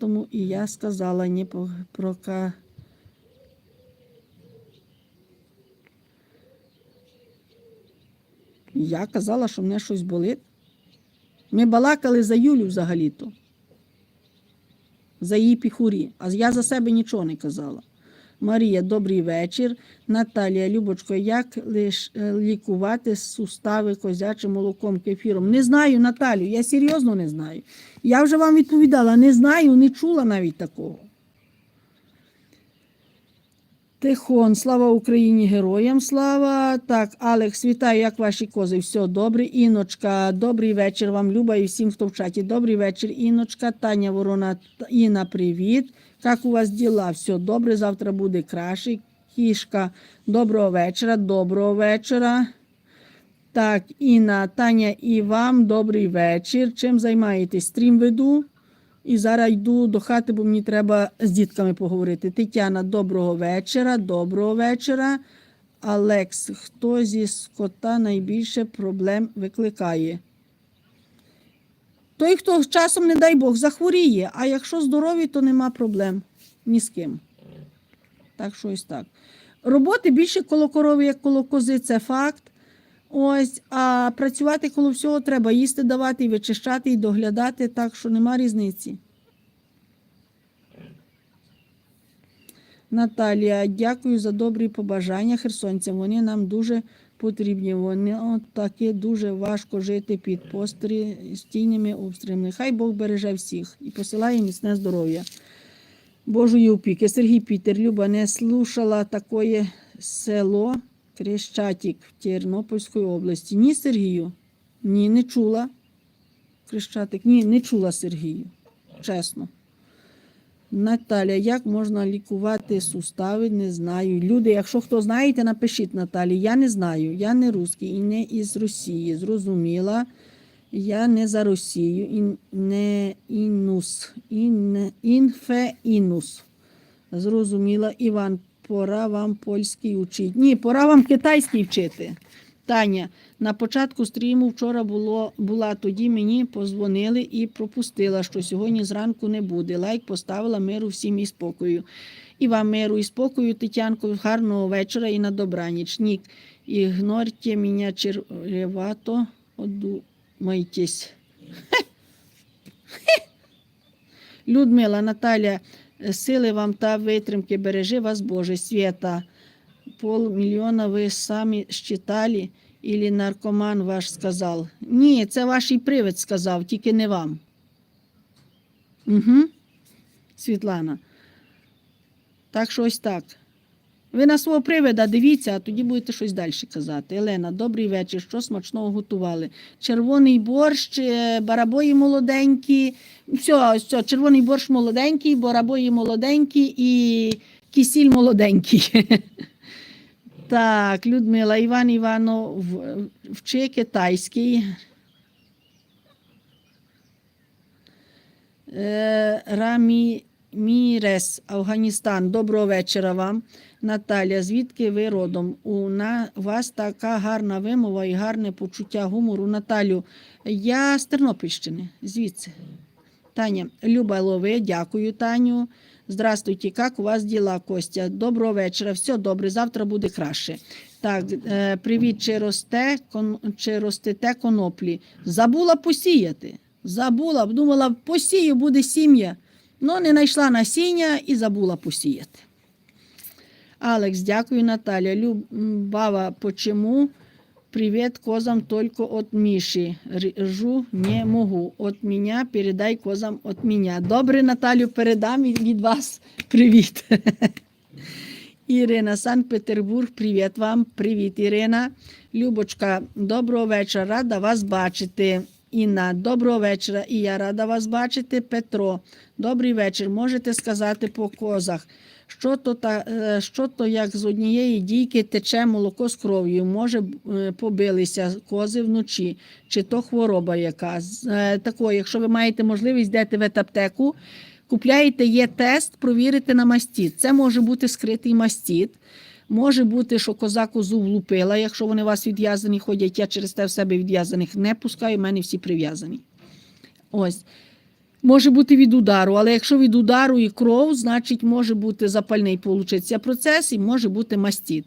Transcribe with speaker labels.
Speaker 1: Поэтому і я сказала не прока. Я казала, що мене щось болить. Ми балакали за Юлю взагалі-то. За її піхурі. А я за себе нічого не казала. Марія, добрий вечір. Наталія, Любочко, як лиш е, лікувати сустави козячим молоком, кефіром? Не знаю, Наталю, я серйозно не знаю. Я вже вам відповідала, не знаю, не чула навіть такого. Тихон, слава Україні, героям слава. Так, Алекс, вітаю, як ваші кози? Все добре. Іночка, добрий вечір вам, Люба, і всім, хто в чаті. Добрий вечір, Іночка, Таня Ворона, Інна, привіт. Як у вас діла? Все добре, завтра буде краще. Кішка, доброго вечора, доброго вечора. Так, Інна, Таня і вам добрий вечір. Чим займаєтесь? Стрім веду. І зараз йду до хати, бо мені треба з дітками поговорити. Тетяна, доброго вечора, доброго вечора. Алекс, хто зі скота найбільше проблем викликає? Той, хто часом, не дай Бог, захворіє, а якщо здоровий, то нема проблем ні з ким. Так що ось так. Роботи більше коло корови, як коло кози, це факт. Ось, а працювати коло всього треба їсти давати, і вичищати, і доглядати, так що нема різниці. Наталія, дякую за добрі побажання херсонцям. Вони нам дуже потрібні. Вони от таки дуже важко жити під постійними обстрілами. Хай Бог береже всіх і посилає міцне здоров'я. Божої опіки. Сергій Пітер, Люба не слушала такое село Крещатік в Тернопільської області. Ні, Сергію? Ні, не чула. Крещатик, ні, не чула Сергію. Чесно. Наталя, як можна лікувати сустави? Не знаю. Люди, якщо хто знаєте, напишіть Наталі. Я не знаю. Я не русський і не із Росії. Зрозуміла. Я не за Росію. І не інус. Ін, інфеінус. Зрозуміла. Іван, пора вам польський учити. Ні, пора вам китайський вчити. Таня, на початку стріму вчора було, була, тоді мені позвонили і пропустила, що сьогодні зранку не буде. Лайк поставила миру всім і спокою. І вам миру і спокою, Тетянко, гарного вечора і на добраніч. Нік, ігнорте мене червато, одумайтесь. Людмила, Наталя, сили вам та витримки, бережи вас, Боже, свята. Полмільйона ви самі считали, ілі наркоман ваш сказав? Ні, це ваш і привид сказав, тільки не вам. Угу. Світлана. Так що ось так. Ви на свого привида дивіться, а тоді будете щось далі казати. Елена, добрий вечір. Що смачного готували? Червоний борщ, е, барабої молоденькі. Все, все, червоний борщ молоденький, барабої молоденькі і кисіль молоденький. Так, Людмила Іван Іванов вчи китайський. Е, Рамі Мірес, Афганістан. Доброго вечора вам. Наталя, звідки ви родом? У вас така гарна вимова і гарне почуття гумору. Наталю, я з Тернопільщини, звідси. Таня, Люба Лови, дякую, Таню. Здравствуйте, як у вас діла, Костя? Доброго вечора, все добре, завтра буде краще. Так, е, привіт, чи росте, кон, чи ростете коноплі? Забула посіяти. Забула, думала, посію буде сім'я. Ну, не знайшла насіння і забула посіяти. Алекс, дякую, Наталя. Любава, почему? Привет козам только от Миши. Ржу не могу. От меня передай козам от меня. Добре, Наталю, передам від вас. Привіт. Ірина, Санкт-Петербург, привіт вам. Привіт, Ірина. Любочка, доброго вечора. Рада вас бачити. Інна, доброго вечора. І я рада вас бачити. Петро, добрий вечір. Можете сказати по козах. Що то, та, е, що то як з однієї дійки тече молоко з кров'ю, може е, побилися кози вночі, чи то хвороба яка. Е, Такої, якщо ви маєте можливість йдете в аптеку, купляєте є тест, провірите на мастіт. Це може бути скритий мастіт. Може бути, що коза козу влупила, якщо вони у вас відв'язані ходять, я через те в себе відв'язаних не пускаю, в мене всі прив'язані. Ось. Може бути від удару, але якщо від удару і кров, значить може бути запальний получиться процес і може бути мастіт.